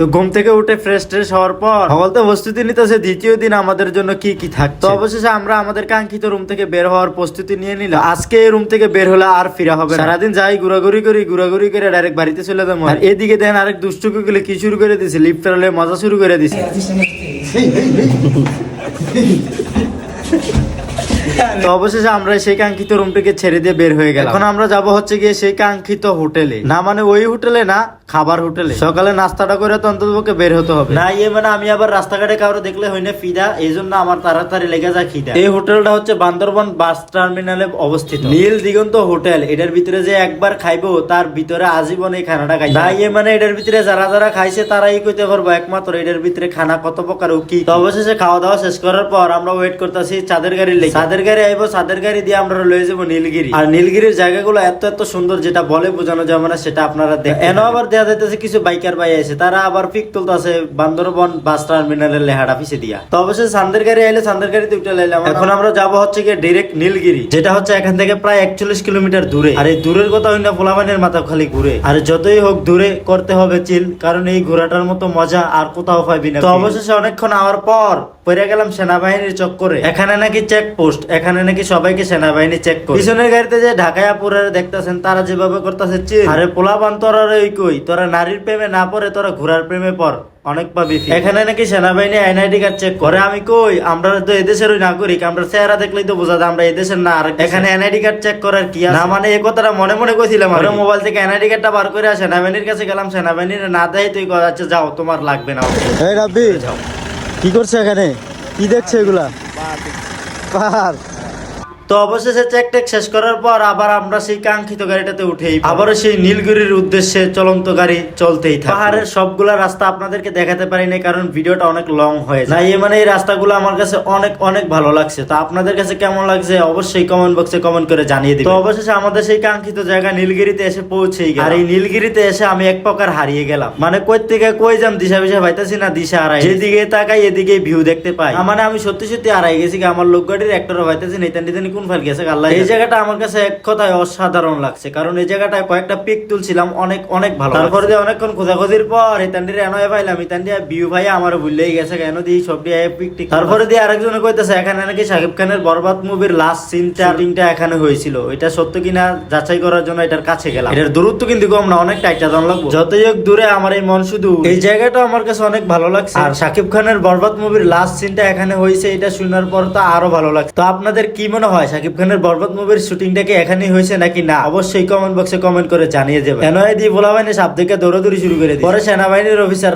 তো ঘুম থেকে উঠে ফ্রেশ ট্রেশ হওয়ার পর সকল তো প্রস্তুতি নিতেছে দ্বিতীয় দিন আমাদের জন্য কি কি থাকতো? অবশেষে আমরা আমাদের কাঙ্ক্ষিত রুম থেকে বের হওয়ার প্রস্তুতি নিয়ে নিলাম আজকে এই রুম থেকে বের হলে আর ফিরা হবে সারাদিন যাই ঘোরাঘুরি করি ঘোরাঘুরি করে ডাইরেক্ট বাড়িতে চলে যাব। আর এদিকে দেখেন আরেক দুষ্টুকু গুলো কি শুরু করে দিছে? লিফট ফেরালে মজা শুরু করে দিছে। তো অবশেষে আমরা সেই কাঙ্ক্ষিত রুমটিকে ছেড়ে দিয়ে বের হয়ে গেলাম। এখন আমরা যাব হচ্ছে গিয়ে সেই কাঙ্ক্ষিত হোটেলে। না মানে ওই হোটেলে না খাবার হোটেলে। সকালে নাস্তাটা করে তো অন্ততপক্ষে বের হতে হবে। না ইয়ে মানে আমি আবার রাস্তাঘাটে কারও দেখলে হই না ফিদা এই জন্য আমার তাড়াতাড়ি লেগে যায় খিদা এই হোটেলটা হচ্ছে বান্দরবন বাস টার্মিনালে অবস্থিত। নীল দিগন্ত হোটেল এটার ভিতরে যে একবার খাইবো তার ভিতরে আজীবন এই খানাটা খাই না ইয়ে মানে এটার ভিতরে যারা যারা খাইছে তারাই কইতে পারব একমাত্র এটার ভিতরে খানা কত প্রকার ও কি তো অবশেষে খাওয়া দাওয়া শেষ করার পর আমরা ওয়েট করতেছি চাঁদের গাড়ি লেগে চাঁদের গাড়ি আইবো চাঁদের গাড়ি দিয়ে আমরা লয়ে যাব নীলগিরি। আর নীলগিরির জায়গাগুলো এত এত সুন্দর যেটা বলে বোঝানো যাবে না সেটা আপনারা দেখ এন আবার দেয়া যাইতেছে কিছু বাইকার ভাই আছে তারা আবার পিক তুলতেছে বান্দরবন বাস টার্মিনালের লেহাটা পিছে দিয়া। তো অবশ্যই চাঁদের গাড়ি আইলে চাঁদের গাড়িতে উঠে লাইলাম এখন আমরা যাব হচ্ছে গিয়ে ডিরেক্ট নীলগিরি যেটা হচ্ছে এখান থেকে প্রায় একচল্লিশ কিলোমিটার দূরে। আর এই দূরের কথা পোলাবানের মাথা খালি ঘুরে। আর যতই হোক দূরে করতে হবে চিল কারণ এই ঘোরাটার মতো মজা আর কোথাও পাইবি না তো অবশেষে অনেকক্ষণ আওয়ার পর পরে গেলাম সেনাবাহিনীর চক্করে। এখানে নাকি চেক পোস্ট এখানে নাকি সবাইকে সেনাবাহিনী চেক করে। পিছনের গাড়িতে যে ঢাকায় পুরে দেখতেছেন তারা যেভাবে করতেছে চিল। আরে পোলাবান তোরা ওই কই? তোরা নারীর প্রেমে না পড়ে তোরা ঘোরার প্রেমে পর অনেক পাবি এখানে নাকি সেনাবাহিনী এনআইডি কার্ড চেক করে। আমি কই? আমরা তো এদেশের ওই নাগরিক। আমরা চেহারা দেখলেই তো বোঝা যায় আমরা এদেশের না আর এখানে এনআইডি কার্ড চেক করার কি আছে? না মানে এই কথাটা মনে মনে কইছিলাম আর মোবাইল থেকে এনআইডি কার্ডটা বার করে সেনাবাহিনীর কাছে গেলাম। সেনাবাহিনীর না দেয় তুই আচ্ছা যাও তোমার লাগবে না। এই রাব্বি কি করছে এখানে? কি দেখছে এগুলা? পাহাড়। তো অবশেষে চেক টেক শেষ করার পর আবার আমরা সেই কাঙ্ক্ষিত গাড়িটাতে উঠেই আবারও সেই নীলগিরির উদ্দেশ্যে চলন্ত গাড়ি চলতেই থাকে পাহাড়ের সবগুলা রাস্তা আপনাদেরকে দেখাতে পারি না কারণ ভিডিওটা অনেক লং হয়ে যায়। না এই মানে এই রাস্তাগুলো আমার কাছে অনেক অনেক ভালো লাগছে। তো আপনাদের কাছে কেমন লাগছে অবশ্যই কমেন্ট বক্সে কমেন্ট করে জানিয়ে দিন তো অবশেষে আমাদের সেই কাঙ্ক্ষিত জায়গা নীলগিরিতে এসে পৌঁছেই গেলাম। আর এই নীলগিরিতে এসে আমি এক প্রকার হারিয়ে গেলাম। মানে কই থেকে কই যাম দিশা বিশা পাইতেছি না দিশা হারাই যেদিকে তাকাই এদিকে ভিউ দেখতে পাই। মানে আমি সত্যি সত্যি হারাই গেছি আমার লোক গাড়ির একটারও পাইতেছি না ইতানি ইতানি কোন ফাল গেছে আল্লাহ এই জায়গাটা আমার কাছে এক কথায় অসাধারণ লাগছে কারণ এই জায়গাটায় কয়েকটা পিক তুলছিলাম অনেক অনেক ভালো তারপরে দিয়ে অনেকক্ষণ খোঁজাখুঁজির পর ইতান্ডির এনো পাইলাম ইতান্ডি ভিউ ভাই আমার ভুললেই গেছে কেন দিয়ে সব দিয়ে পিক টিক তারপরে দিয়ে আরেকজনে কইতেছে এখানে নাকি শাকিব খানের বরবাদ মুভির লাস্ট সিনটা শুটিংটা এখানে হয়েছিল। এটা সত্য কিনা যাচাই করার জন্য এটার কাছে গেলাম। এটার দূরত্ব কিন্তু কম না অনেক টাইটা দাম লাগবে। যতই হোক দূরে আমার এই মন শুধু এই জায়গাটা আমার কাছে অনেক ভালো লাগছে। আর শাকিব খানের বরবাদ মুভির লাস্ট সিনটা এখানে হয়েছে এটা শোনার পর তো আরও ভালো লাগছে। তো আপনাদের কি মনে হয় শাকিব খানের বরবাদ মুভির শুটিংটা কি এখানেই হয়েছে নাকি না? অবশ্যই কমেন্ট বক্সে কমেন্ট করে জানিয়ে দেবে এনআইডি বলা হয়নি সাপ থেকে দৌড়াদৌড়ি শুরু করে পরে সেনাবাহিনীর অফিসার